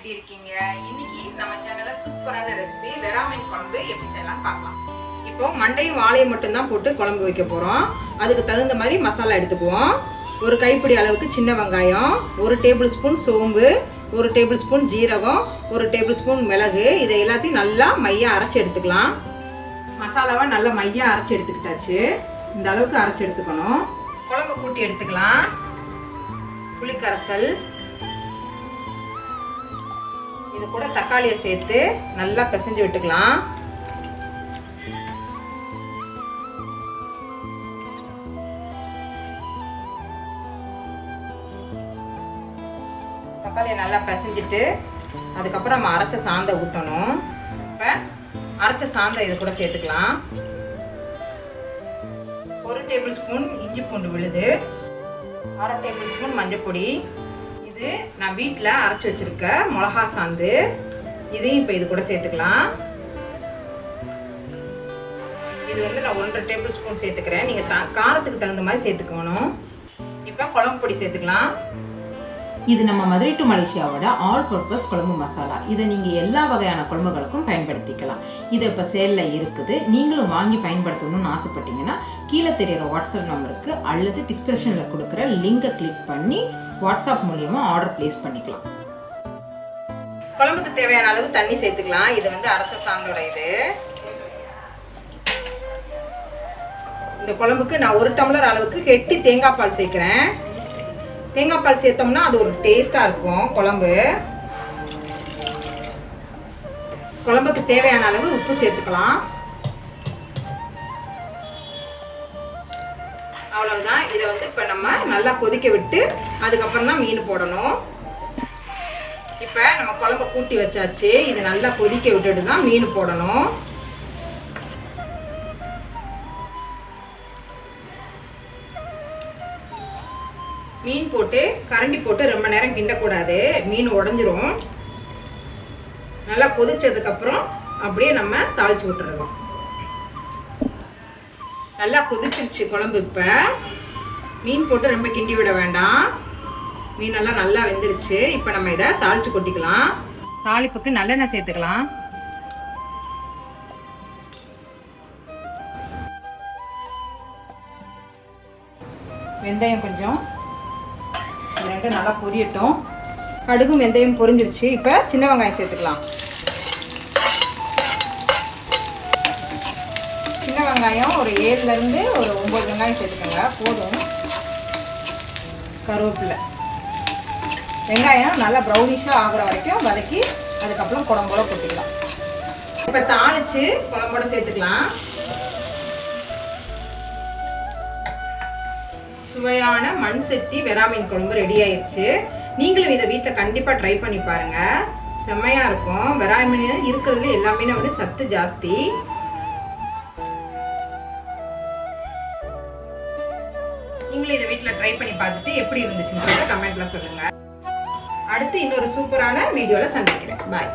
எப்படி இருக்கீங்க? இன்னைக்கு நம்ம சேனல்ல சூப்பரான ரெசிபி வெராமின் குழம்பு எப்படி செய்யலாம் பார்க்கலாம். இப்போ மண்டையும் வாழையும் மட்டும்தான் போட்டு குழம்பு வைக்க போறோம். அதுக்கு தகுந்த மாதிரி மசாலா எடுத்துக்குவோம். ஒரு கைப்பிடி அளவுக்கு சின்ன வெங்காயம் ஒரு டேபிள் ஸ்பூன் சோம்பு ஒரு டேபிள் ஸ்பூன் ஜீரகம் ஒரு டேபிள் ஸ்பூன் மிளகு இதை எல்லாத்தையும் நல்லா மையா அரைச்சி எடுத்துக்கலாம். மசாலாவை நல்லா மையா அரைச்சி எடுத்துக்கிட்டாச்சு. இந்த அளவுக்கு அரைச்சி எடுத்துக்கணும். குழம்பு கூட்டி எடுத்துக்கலாம். புளிக்கரைசல் இது கூட தக்காளியை சேர்த்து நல்லா பிசைஞ்சு விட்டுக்கலாம். தக்காளியை நல்லா பிசைஞ்சிட்டு அதுக்கப்புறம் நம்ம அரைச்ச சாந்தை ஊற்றணும் இப்போ அரைச்ச சாந்தை இது கூட சேர்த்துக்கலாம். ஒரு டேபிள் ஸ்பூன் இஞ்சி பூண்டு விழுது. அரை டேபிள் ஸ்பூன் மஞ்சள் பொடி. இது நான் வீட்டில் அரைச்சி வச்சுருக்க மிளகா சாந்து. இதையும் இப்போ இது கூட சேர்த்துக்கலாம். இது வந்து நான் ஒன்றரை டேபிள் ஸ்பூன் சேர்த்துக்கிறேன். நீங்கள் த காரத்துக்கு தகுந்த மாதிரி சேர்த்துக்கணும். இப்போ குழம்பு பொடி சேர்த்துக்கலாம். இது நம்ம மதுரை டு மலேசியாவோட ஆல் பர்பஸ் குழம்பு மசாலா. இதை நீங்கள் எல்லா வகையான குழம்புகளுக்கும் பயன்படுத்திக்கலாம். இது இப்போ சேலில் இருக்குது. நீங்களும் வாங்கி பயன்படுத்தணும்னு ஆசைப்பட்டீங்கன்னா கீழே தெரியிற வாட்ஸ்அப் நம்பருக்கு அல்லது டிஸ்கிரிப்ஷனில் கொடுக்குற லிங்கை கிளிக் பண்ணி வாட்ஸ்அப் மூலியமாக ஆர்டர் ப்ளேஸ் பண்ணிக்கலாம். குழம்புக்கு தேவையான அளவு தண்ணி சேர்த்துக்கலாம். இது வந்து அரைச்ச சாந்தோட இது. இந்த குழம்புக்கு நான் ஒரு டம்ளர் அளவுக்கு கெட்டி தேங்காய் பால் சேர்க்குறேன். தேங்காய் பால் சேர்த்தோம்னா அது ஒரு டேஸ்டாக இருக்கும் குழம்பு. குழம்புக்கு தேவையான அளவு உப்பு சேர்த்துக்கலாம். அவ்வளவுதான். இதை வந்து இப்போ நம்ம நல்லா கொதிக்க விட்டு அதுக்கப்புறம் தான் மீன் போடணும். இப்போ நம்ம குழம்ப கூட்டி வச்சாச்சு. இது நல்லா கொதிக்க விட்டுட்டு தான் மீன் போடணும். மீன் போட்டு கரண்டி போட்டு ரொம்ப நேரம் கிண்டக்கூடாது. மீன் உடஞ்சிரும். நல்லா கொதிச்சதுக்கப்புறம் அப்படியே நம்ம தாளிச்சு விட்டுறோம் நல்லா கொதிச்சிருச்சு குழம்பு இப்போ. மீன் போட்டு ரொம்ப கிண்டி விட வேண்டாம். மீனெல்லாம் நல்லா வெந்துருச்சு. இப்போ நம்ம இதை தாளிச்சு கொட்டிக்கலாம். தாளிப்புக்கு நல்லெண்ணெய் சேர்த்துக்கலாம். வெந்தயம் கொஞ்சம். இது ரெண்டும் நல்லா பொரியட்டும். கடுகும் வெந்தயம் பொரிஞ்சிருச்சு. இப்போ சின்ன வெங்காயம் சேர்த்துக்கலாம். சின்ன வெங்காயம் ஒரு ஏழுலேருந்து ஒரு ஒம்பது வெங்காயம் சேர்த்துக்கோங்க. போதும். கருவேப்பிலை. வெங்காயம் நல்லா ப்ரௌனிஷாக ஆகுற வரைக்கும் வதக்கி அதுக்கப்புறம் குழம்போட கொட்டிக்கலாம். இப்போ தாளித்து குழம்போட சேர்த்துக்கலாம். சுவையான மண் சட்டி வெராமீன் குழம்பு ரெடி ஆயிடுச்சு நீங்களும் இதை வீட்டில் கண்டிப்பாக ட்ரை பண்ணி பாருங்கள் செம்மையாக இருக்கும். வெராமீன் இருக்கிறதுல எல்லாமே வந்து சத்து ஜாஸ்தி. நீங்களும் இதை வீட்டில் ட்ரை பண்ணி பார்த்துட்டு எப்படி இருந்துச்சுன்னு சொல்லிட்டு கமெண்ட்டில் சொல்லுங்கள் அடுத்து இன்னொரு சூப்பரான வீடியோவில் சந்திக்கிறேன். பாய்